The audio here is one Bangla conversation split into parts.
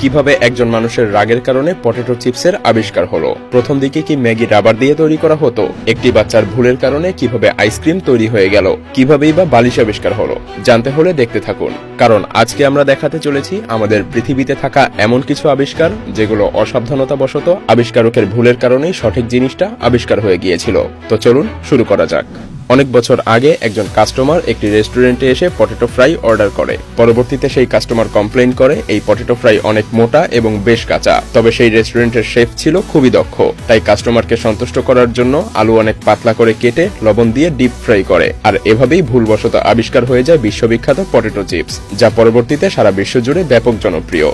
কীভাবে একজন মানুষের রাগের কারণে পটেটো চিপসের আবিষ্কার হলো? প্রথম দিকে কি ম্যাগি রাবার দিয়ে তৈরি করা হতো? একটি বাচ্চার ভুলের কারণে কীভাবে আইসক্রিম তৈরি হয়ে গেল? কিভাবেই বা বালিশ আবিষ্কার হলো? জানতে হলে দেখতে থাকুন। কারণ আজকে আমরা দেখাতে চলেছি আমাদের পৃথিবীতে থাকা এমন কিছু আবিষ্কার, যেগুলো অসাবধানতাবশত আবিষ্কারকের ভুলের কারণেই সঠিক জিনিসটা আবিষ্কার হয়ে গিয়েছিল। তো চলুন শুরু করা যাক। অনেক বছর আগে একজন কাস্টমার একটি রেস্টুরেন্টে এসে পটেটো ফ্রাই অর্ডার করে। পরবর্তীতে সেই কাস্টমার কমপ্লেন করে, এই পটেটো ফ্রাই অনেক মোটা এবং বেশ কাঁচা। তবে সেই রেস্টুরেন্টের শেফ ছিল খুবই দক্ষ। তাই কাস্টমারকে সন্তুষ্ট করার জন্য আলু অনেক পাতলা করে কেটে লবণ দিয়ে ডিপ ফ্রাই করে। আর এভাবেই ভুলবশত আবিষ্কার হয়ে যায় বিশ্ববিখ্যাত পটেটো চিপস যা পরবর্তীতে সারা বিশ্ব জুড়ে ব্যাপক জনপ্রিয়।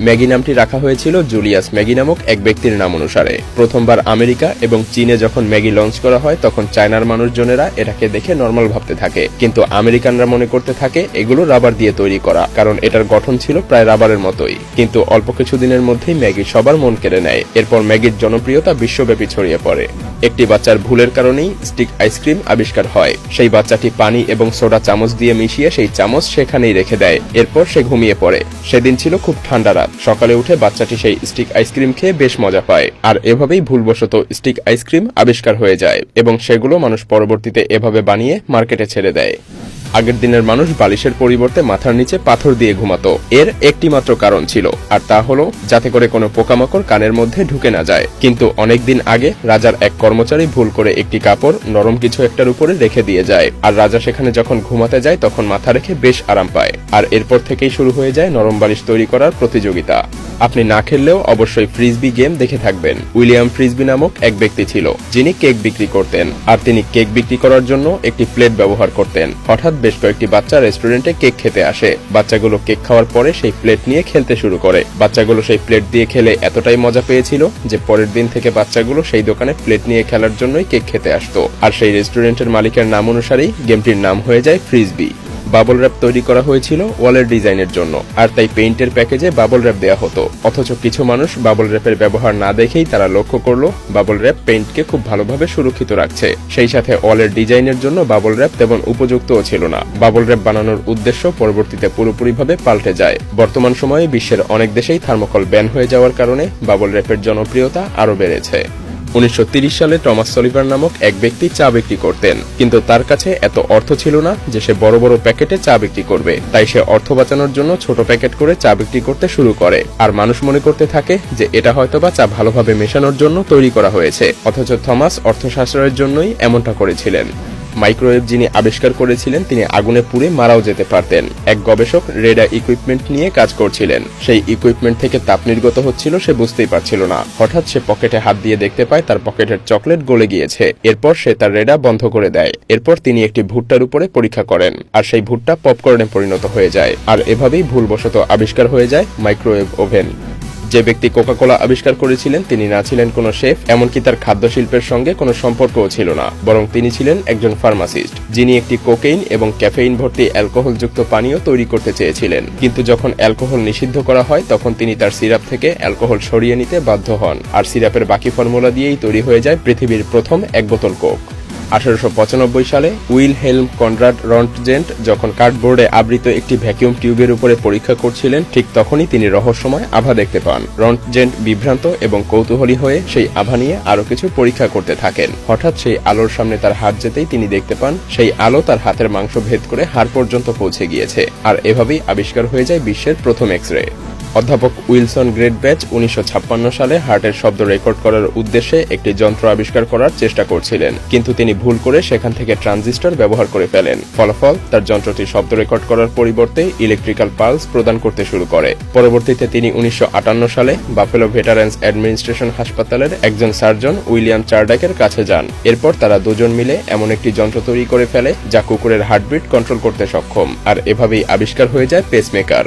ম্যাগি নামটি রাখা হয়েছিল জুলিয়াস ম্যাগি নামক এক ব্যক্তির নাম অনুসারে। প্রথমবার আমেরিকা এবং চীনে যখন ম্যাগি লঞ্চ করা হয়, তখন চায়নার মানুষজনেরা এটাকে দেখে নর্মাল ভাবতে থাকে। কিন্তু আমেরিকানরা মনে করতে থাকে, এগুলো রাবার দিয়ে তৈরি করা, কারণ এটার গঠন ছিল প্রায় রাবারের মতোই। কিন্তু অল্প কিছু দিনের মধ্যেই ম্যাগি সবার মন কেড়ে নেয়। এরপর ম্যাগির জনপ্রিয়তা বিশ্বব্যাপী ছড়িয়ে পড়ে। একটি বাচ্চার ভুলের কারণেই স্টিক আইসক্রিম আবিষ্কার হয়। সেই বাচ্চাটি পানি এবং সোডা চামচ দিয়ে মিশিয়ে সেই চামচ সেখানেই রেখে দেয়। এরপর সে ঘুমিয়ে পড়ে। সেদিন ছিল খুব ঠান্ডা রাত। সকালে উঠে বাচ্চাটি সেই স্টিক আইসক্রিম খেয়ে বেশ মজা পায়। আর এভাবেই ভুলবশত স্টিক আইসক্রিম আবিষ্কার হয়ে যায় এবং সেগুলো মানুষ পরবর্তীতে এভাবে বানিয়ে মার্কেটে ছেড়ে দেয়। আগের দিনের মানুষ বালিশের পরিবর্তে মাথার নিচে পাথর দিয়ে ঘুমাতো। এর একটি মাত্র কারণ ছিল, আর তা হলো, যাতে করে কোনো পোকামাকড় কানের মধ্যে ঢুকে না যায়। কিন্তু অনেক দিন আগে রাজার এক কর্মচারী ভুল করে একটি কাপড় নরম কিছু একটার উপরে রেখে দিয়ে যায়। আর রাজা সেখানে যখন ঘুমাতে যায়, তখন মাথা রেখে বেশ আরাম পায়। আর এরপর থেকেই শুরু হয়ে যায় নরম বালিশ তৈরি করার প্রতিযোগিতা। আপনি না খেললেও অবশ্যই ফ্রিজবি গেম দেখে থাকবেন। উইলিয়াম ফ্রিজবি নামক এক ব্যক্তি ছিল, যিনি কেক বিক্রি করতেন। আর তিনি কেক বিক্রি করার জন্য একটি প্লেট ব্যবহার করতেন। হঠাৎ বেশ কয়েকটি বাচ্চা রেস্টুরেন্টে কেক খেতে আসে। বাচ্চাগুলো কেক খাওয়ার পরে সেই প্লেট নিয়ে খেলতে শুরু করে। বাচ্চাগুলো সেই প্লেট দিয়ে খেলে এতটাই মজা পেয়েছিল যে পরের দিন থেকে বাচ্চাগুলো সেই দোকানে প্লেট নিয়ে খেলার জন্যই কেক খেতে আসতো। আর সেই রেস্টুরেন্টের মালিকের নাম অনুসারেই গেমটির নাম হয়ে যায় ফ্রিজবি বাবল র্যাপ তৈরি করা হয়েছিল ওয়ালের ডিজাইনের জন্য। আর তাই পেইন্টের প্যাকেজে বাবল র্যাপ দেওয়া হতো। অথচ কিছু মানুষ বাবল র্যাপের ব্যবহার না দেখেই তারা লক্ষ্য করল বাবল র্যাপ পেইন্টকে খুব ভালোভাবে সুরক্ষিত রাখছে। সেই সাথে ওয়ালের ডিজাইনের জন্য বাবল র্যাপ তেমন উপযুক্তও ছিল না। বাবল র্যাপ বানানোর উদ্দেশ্য পরবর্তীতে পুরোপুরিভাবে পাল্টে যায়। বর্তমান সময়ে বিশ্বের অনেক দেশেই থার্মোকল ব্যান হয়ে যাওয়ার কারণে বাবল র্যাপের জনপ্রিয়তা আরও বেড়েছে। উনিশশো সালে টমাস সলিভার নামক এক ব্যক্তি চা বিক্রি করতেন। কিন্তু তার কাছে এত অর্থ ছিল না যে সে বড় বড় প্যাকেটে চা বিক্রি করবে। তাই সে অর্থ বাঁচানোর জন্য ছোট প্যাকেট করে চা বিক্রি করতে শুরু করে। আর মানুষ মনে করতে থাকে যে এটা হয়তোবা চা ভালোভাবে মেশানোর জন্য তৈরি করা হয়েছে। অথচ থমাস অর্থ সাশ্রয়ের জন্যই এমনটা করেছিলেন। মাইক্রোওয়েভ যিনি আবিষ্কার করেছিলেন, তিনি আগুনে পুড়ে মারাও যেতে পারতেন। এক গবেষক রেডা ইকুইপমেন্ট নিয়ে কাজ করছিলেন। সেই ইকুইপমেন্ট থেকে তাপ নির্গত হচ্ছিল সে বুঝতেই পারছিল না। হঠাৎ সে পকেটে হাত দিয়ে দেখতে পায়, তার পকেটের চকলেট গলে গিয়েছে। এরপর সে তার রেডা বন্ধ করে দেয়। এরপর তিনি একটি ভুট্টার উপরে পরীক্ষা করেন। আর সেই ভুট্টা পপকর্নে পরিণত হয়ে যায়। আর এভাবেই ভুলবশত আবিষ্কার হয়ে যায় মাইক্রোওয়েভ ওভেন। যে ব্যক্তি কোকাকোলা আবিষ্কার করেছিলেন, তিনি না ছিলেন কোনো শেফ, এমনকি তার খাদ্য শিল্পের সঙ্গে কোনো সম্পর্কও ছিল না, বরং তিনি ছিলেন একজন ফার্মাসিস্ট, যিনি একটি কোকেইন এবং ক্যাফেইন ভর্তি অ্যালকোহলযুক্ত পানীয় তৈরি করতে চেয়েছিলেন। কিন্তু যখন অ্যালকোহল নিষিদ্ধ করা হয়, তখন তিনি তার সিরাপ থেকে অ্যালকোহল সরিয়ে নিতে বাধ্য হন, আর সিরাপের বাকি ফর্মুলা দিয়েই তৈরি হয়ে যায় পৃথিবীর প্রথম এক বোতল কোক। আঠারোশো পঁচানব্বই সালে উইল হেলম কনরাড রন্টজেন্ট যখন কার্ডবোর্ডে আবৃত একটি ভ্যাকিউম টিউবের উপরে পরীক্ষা করছিলেন, ঠিক তখনই তিনি রহস্যময় আভা দেখতে পান। রন্টজেন্ট বিভ্রান্ত এবং কৌতূহলী হয়ে সেই আভা নিয়ে আরও কিছু পরীক্ষা করতে থাকেন। হঠাৎ সেই আলোর সামনে তার হাত যেতেই তিনি দেখতে পান, সেই আলো তার হাতের মাংস ভেদ করে হাড় পর্যন্ত পৌঁছে গিয়েছে। আর এভাবেই আবিষ্কার হয়ে যায় বিশ্বের প্রথম এক্স রে অধ্যাপক উইলসন গ্রেট ব্যাচ উনিশশো সালে হার্টের শব্দ রেকর্ড করার উদ্দেশ্যে একটি যন্ত্র আবিষ্কার করার চেষ্টা করছিলেন, কিন্তু তিনি ভুল করে সেখান থেকে ট্রানজিস্টর ব্যবহার করে ফেলেন। ফলাফল, তার যন্ত্রটি শব্দ রেকর্ড করার পরিবর্তে ইলেকট্রিক্যাল পালস প্রদান করতে শুরু করে। পরবর্তীতে তিনি উনিশশো আটান্ন সালে বাফেলো ভেটারেন্স অ্যাডমিনিস্ট্রেশন হাসপাতালের একজন সার্জন উইলিয়াম চার্ডাকের কাছে যান। এরপর তারা দুজন মিলে এমন একটি যন্ত্র তৈরি করে ফেলে যা কুকুরের হার্টবিট কন্ট্রোল করতে সক্ষম, আর এভাবেই আবিষ্কার হয়ে যায় পেসমেকার।